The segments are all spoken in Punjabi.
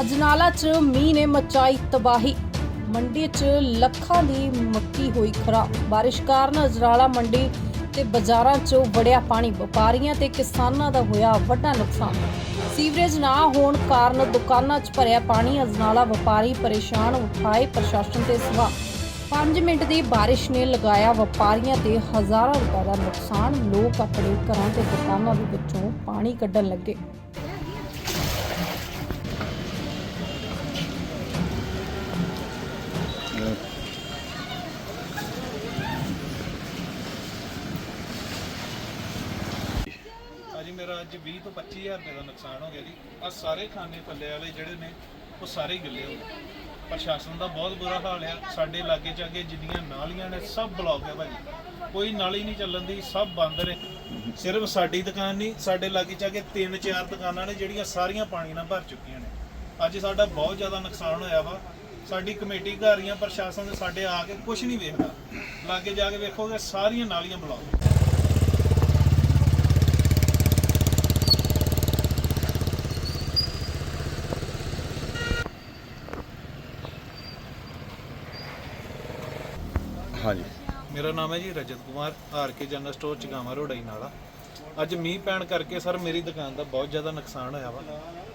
ਅਜਨਾਲਾ 'ਚ ਮੀਂਹ ਨੇ ਮਚਾਈ ਤਬਾਹੀ। ਮੰਡੀ 'ਚ ਲੱਖਾਂ ਦੀ ਮੱਕੀ ਹੋਈ ਖਰਾਬ। ਬਾਰਿਸ਼ ਕਾਰਨ ਅਜਨਾਲਾ ਮੰਡੀ ਤੇ ਬਾਜ਼ਾਰਾਂ 'ਚ ਵੜਿਆ ਪਾਣੀ। ਵਪਾਰੀਆਂ ਤੇ ਕਿਸਾਨਾਂ ਦਾ ਹੋਇਆ ਵੱਡਾ ਨੁਕਸਾਨ। ਸੀਵਰੇਜ ਨਾ ਹੋਣ ਕਾਰਨ ਦੁਕਾਨਾਂ 'ਚ ਭਰਿਆ ਪਾਣੀ। ਅਜਨਾਲਾ ਵਪਾਰੀ ਪਰੇਸ਼ਾਨ ਉਠਾਏ ਪ੍ਰਸ਼ਾਸਨ ਤੇ ਸਵਾ 5 ਮਿੰਟ ਦੀ ਬਾਰਿਸ਼ ਨੇ ਲਗਾਇਆ ਵਪਾਰੀਆਂ ਤੇ ਹਜ਼ਾਰਾਂ ਰੁਪਏ ਦਾ ਨੁਕਸਾਨ। ਲੋਕ ਆਪਣੇ ਘਰਾਂ ਤੇ ਦੁਕਾਨਾਂ ਦੇ ਵਿੱਚੋਂ ਪਾਣੀ ਕੱਢਣ ਲੱਗੇ। ਮੇਰਾ ਅੱਜ 20 ਤੋਂ 25000 ਰੁਪਏ ਦਾ ਨੁਕਸਾਨ ਹੋ ਗਿਆ ਜੀ। ਆ ਸਾਰੇ ਖਾਨੇ ਪੱਲੇ ਵਾਲੇ ਜਿਹੜੇ ਨੇ, ਉਹ ਸਾਰੇ ਗਿੱਲੇ ਹੋ ਗਏ। ਪ੍ਰਸ਼ਾਸਨ ਦਾ ਬਹੁਤ ਬੁਰਾ ਹਾਲ ਆ। ਸਾਡੇ ਲਾਗੇ ਚਾਗੇ ਜਿੰਨੀਆਂ ਨਾਲੀਆਂ ਨੇ, ਸਭ ਬਲੌਕ ਹੈ ਭਾਜੀ। ਕੋਈ ਨਾਲੀ ਨਹੀਂ ਚੱਲਣ ਦੀ, ਸਭ ਬੰਦ ਨੇ। ਸਿਰਫ ਸਾਡੀ ਦੁਕਾਨ ਨਹੀਂ, ਸਾਡੇ ਲਾਗੇ ਚਾਗੇ ਤਿੰਨ ਚਾਰ ਦੁਕਾਨਾਂ ਨੇ, ਜਿਹੜੀਆਂ ਸਾਰੀਆਂ ਪਾਣੀ ਨਾਲ ਭਰ ਚੁੱਕੀਆਂ ਨੇ। ਅੱਜ ਸਾਡਾ ਬਹੁਤ ਜ਼ਿਆਦਾ ਨੁਕਸਾਨ ਹੋਇਆ ਵਾ। ਸਾਡੀ ਕਮੇਟੀ ਘਰ ਦੀਆਂ ਪ੍ਰਸ਼ਾਸਨ ਦੇ ਸਾਡੇ ਆ ਕੇ ਕੁਝ ਨਹੀਂ ਵੇਖਦਾ। ਲਾਗੇ ਜਾ ਕੇ ਵੇਖੋਗੇ, ਸਾਰੀਆਂ ਨਾਲੀਆਂ ਬਲੌਕ ਹਾਂਜੀ। ਮੇਰਾ ਨਾਮ ਹੈ ਜੀ Rajat Kumar, R K general store, ਚਗਾਵਾ ਰੋਡਾਈ ਨਾਲਾ ਅੱਜ ਮੀਂਹ ਪੈਣ ਕਰਕੇ ਸਰ ਮੇਰੀ ਦੁਕਾਨ ਦਾ ਬਹੁਤ ਜ਼ਿਆਦਾ ਨੁਕਸਾਨ ਹੋਇਆ ਵਾ।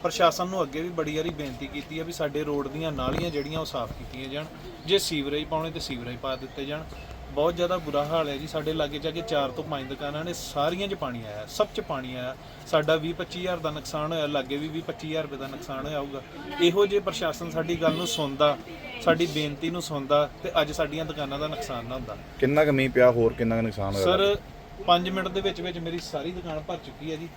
ਪ੍ਰਸ਼ਾਸਨ ਨੂੰ ਅੱਗੇ ਵੀ ਬੜੀ ਵਾਰੀ ਬੇਨਤੀ ਕੀਤੀ ਹੈ ਵੀ ਸਾਡੇ ਰੋਡ ਦੀਆਂ ਨਾਲੀਆਂ ਜਿਹੜੀਆਂ ਉਹ ਸਾਫ਼ ਕੀਤੀਆਂ ਜਾਣ। ਜੇ ਸੀਵਰੇਜ ਪਾਉਣੇ ਤੇ ਸੀਵਰੇਜ ਪਾ ਦਿੱਤੇ ਜਾਣ। ਬਹੁਤ ਜ਼ਿਆਦਾ ਬੁਰਾ ਹਾਲ ਹੈ ਜੀ ਸਾਡੇ ਲਾਗੇ ਚਾਗੇ 4 ਤੋਂ 5 ਦੁਕਾਨਾਂ ਨੇ ਸਾਰੀਆਂ 'ਚ ਪਾਣੀ ਆਇਆ ਸਭ 'ਚ ਪਾਣੀ ਆਇਆ। ਸਾਡਾ 20 25000 ਦਾ ਨੁਕਸਾਨ ਹੋਇਆ ਲਾਗੇ ਵੀ 20 25000 ਰੁਪਏ ਦਾ ਨੁਕਸਾਨ ਹੋਇਆ ਹੋਊਗਾ। ਇਹੋ ਜੇ ਪ੍ਰਸ਼ਾਸਨ ਸਾਡੀ ਗੱਲ ਨੂੰ ਸੁਣਦਾ ਸਾਡੀ ਬੇਨਤੀ ਨੂੰ ਸੁਣਦਾ ਤੇ ਅੱਜ ਸਾਡੀਆਂ ਦੁਕਾਨਾਂ ਦਾ ਨੁਕਸਾਨ ਨਾ ਹੁੰਦਾ। ਕਿੰਨਾ ਕੁ ਮੀਂਹ ਪਿਆ ਹੋਰ ਕਿੰਨਾ ਕੁ ਨੁਕਸਾਨ ਹੋਇਆ? ਸਰ 5 ਮਿੰਟ ਦੇ ਵਿੱਚ ਵਿੱਚ ਮੇਰੀ ਸਾਰੀ ਦੁਕਾਨ ਭਰ ਚੁੱਕੀ ਹੈ ਜੀ।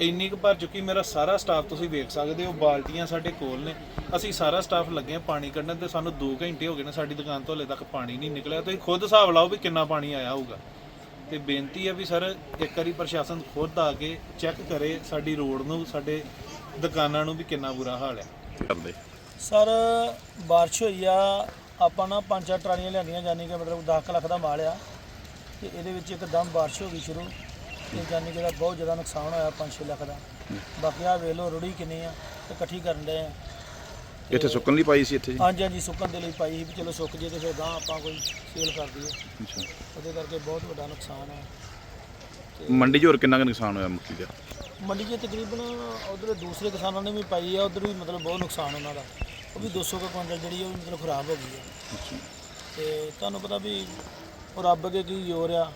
ਇੰਨੀ ਕੁ ਭਰ ਚੁੱਕੀ, ਮੇਰਾ ਸਾਰਾ ਸਟਾਫ ਤੁਸੀਂ ਵੇਖ ਸਕਦੇ ਹੋ, ਬਾਲਟੀਆਂ ਸਾਡੇ ਕੋਲ ਨੇ। ਅਸੀਂ ਸਾਰਾ ਸਟਾਫ ਲੱਗੇ ਆ ਪਾਣੀ ਕੱਢਣ ਤੇ, ਸਾਨੂੰ 2 ਘੰਟੇ ਹੋ ਗਏ ਨੇ ਸਾਡੀ ਦੁਕਾਨ ਤੋਂ ਹਲੇ ਤੱਕ ਪਾਣੀ ਨਹੀਂ ਨਿਕਲਿਆ ਤੁਸੀਂ ਖੁਦ ਹਿਸਾਬ ਲਾਓ ਵੀ ਕਿੰਨਾ ਪਾਣੀ ਆਇਆ ਹੋਊਗਾ। ਤੇ ਬੇਨਤੀ ਹੈ ਵੀ ਸਰ, ਇੱਕ ਵਾਰੀ ਪ੍ਰਸ਼ਾਸਨ ਖੁਦ ਆ ਕੇ ਚੈੱਕ ਕਰੇ ਸਾਡੀ ਰੋਡ ਨੂੰ, ਸਾਡੇ ਦੁਕਾਨਾਂ ਨੂੰ ਵੀ ਕਿੰਨਾ ਬੁਰਾ ਹਾਲ ਹੈ। ਕਰਦੇ ਸਰ, ਬਾਰਿਸ਼ ਹੋਈ ਆ, ਆਪਾਂ ਨਾ ਪੰਜ ਚਾਰ ਟਰਾਲੀਆਂ ਲਿਆਂਦੀਆਂ ਜਾਨੀ ਕਿ ਮਤਲਬ 10 ਲੱਖ ਦਾ ਮਾਲ ਆ। ਤੇ ਇਹਦੇ ਵਿੱਚ ਇੱਕਦਮ ਬਾਰਿਸ਼ ਹੋ ਗਈ ਸ਼ੁਰੂ। ਤੇ ਜਾਨੀ ਕਿ ਬਹੁਤ ਜ਼ਿਆਦਾ ਨੁਕਸਾਨ ਹੋਇਆ 5-6 ਲੱਖ ਦਾ। ਬਾਕੀ ਆ ਵੇਖ ਲਓ ਰੁੜੀ ਕਿੰਨੀ ਆ ਤੇ ਇਕੱਠੀ ਕਰਨ ਦੇ ਆ। ਇੱਥੇ ਸੁੱਕਣ ਲਈ ਪਾਈ ਸੀ ਇੱਥੇ ਜੀ? ਹਾਂਜੀ ਹਾਂਜੀ ਸੁੱਕਣ ਦੇ ਲਈ ਪਾਈ ਸੀ ਵੀ ਚਲੋ ਸੁੱਕ ਜੇ ਤੇ ਫਿਰ ਗਾਂ ਆਪਾਂ ਕੋਈ ਸੇਲ ਕਰ ਦਈਏ। ਅੱਛਾ। ਉਹਦੇ ਕਰਕੇ ਬਹੁਤ ਵੱਡਾ ਨੁਕਸਾਨ ਆ। ਮੰਡੀ 'ਚ ਹੋਰ ਕਿੰਨਾ ਕੁ ਨੁਕਸਾਨ ਹੋਇਆ ਮੱਕੀ ਦਾ? ਮੰਡੀ 'ਚ ਤਕਰੀਬਨ ਉਧਰ ਦੂਸਰੇ ਕਿਸਾਨਾਂ ਨੇ ਵੀ ਪਾਈ ਆ ਉਧਰ ਵੀ ਮਤਲਬ ਬਹੁਤ ਨੁਕਸਾਨ ਉਹਨਾਂ ਦਾ। ਉਹ ਵੀ 200 ਕੁ ਕੁਇੰਟਲ ਜਿਹੜੀ ਉਹ ਵੀ ਮਤਲਬ ਖਰਾਬ ਹੋ ਗਈ ਆ। ਤੇ ਤੁਹਾਨੂੰ ਪਤਾ ਵੀ ਉਹ ਰੱਬ ਅੱਗੇ ਕੀ ਜ਼ੋਰ ਆ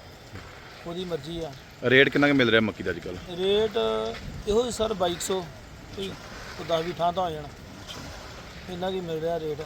ਉਹਦੀ ਮਰਜ਼ੀ ਆ। ਰੇਟ ਕਿੰਨਾ ਕੁ ਮਿਲ ਰਿਹਾ ਮੱਕੀ ਦਾ ਅੱਜ ਕੱਲ ਰੇਟ ਇਹੋ ਹੀ ਸਰ 2200 ਕੋਈ 10 ਵੀ ਥਾਂ ਤਾਂ ਹੋ ਜਾਣਾ। ਇੰਨਾ ਕੀ ਮਿਲ ਰਿਹਾ ਰੇਟ।